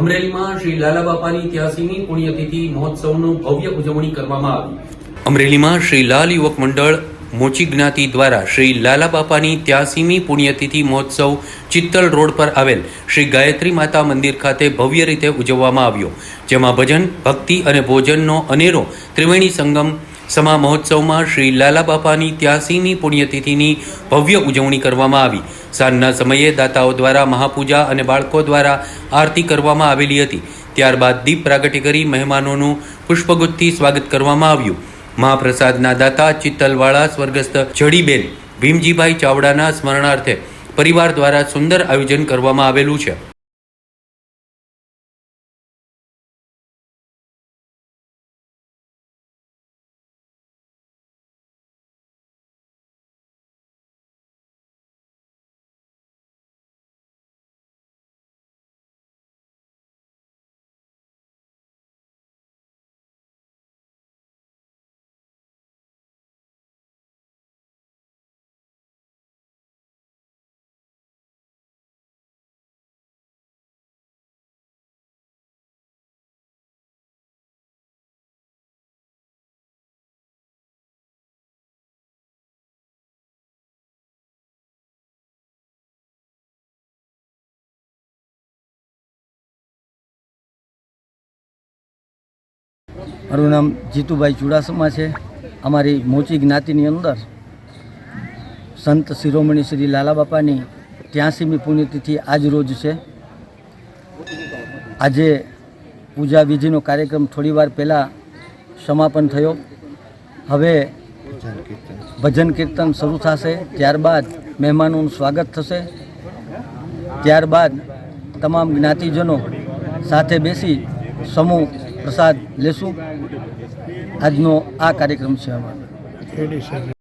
અમરેલીમાં શ્રી લાલા બાપાની ત્યાસીમી પુણ્યતિથિ મહોત્સવનું ભવ્ય ઉજવણી કરવામાં આવી. અમરેલીમાં શ્રી લાલ યુવક મંડળ મોચી જ્ઞાતિ દ્વારા શ્રી લાલા બાપાની ત્યાસીમી પુણ્યતિથિ મહોત્સવ ચિત્તલ રોડ પર આવેલ શ્રી ગાયત્રી માતા મંદિર ખાતે ભવ્ય રીતે ઉજવવામાં આવ્યો. જેમાં ભજન, ભક્તિ અને ભોજનનો અનેરો ત્રિવેણી સંગમ સમા મહોત્સવમાં શ્રી લાલા બાપાની ત્યાસીમી પુણ્યતિથિની ભવ્ય ઉજવણી કરવામાં આવી. સાંજના સમયે દાતાઓ દ્વારા મહાપૂજા અને બાળકો દ્વારા આરતી કરવામાં આવેલી હતી. ત્યારબાદ દીપ પ્રાગટ્ય કરી મહેમાનોનું પુષ્પગુત્થી સ્વાગત કરવામાં આવ્યું. મહાપ્રસાદના દાતા ચિત્તલવાળા સ્વર્ગસ્થ જડીબેન ભીમજીભાઈ ચાવડાના સ્મરણાર્થે પરિવાર દ્વારા સુંદર આયોજન કરવામાં આવેલું છે. મારું નામ જીતુભાઈ ચુડાસમા છે. અમારી મોચી જ્ઞાતિની અંદર સંત શિરોમણી શ્રી લાલા બાપાની ત્યાંસીમી પુણ્યતિથિ આજ રોજ છે. આજે પૂજા વિધિનો કાર્યક્રમ થોડીવાર પહેલાં સમાપન થયો. હવે ભજન કીર્તન શરૂ થશે. ત્યારબાદ મહેમાનોનું સ્વાગત થશે. ત્યારબાદ તમામ જ્ઞાતિજનો સાથે બેસી સમૂહ પ્રસાદ લેશું. આજનો આ કાર્યક્રમ છે અમારો.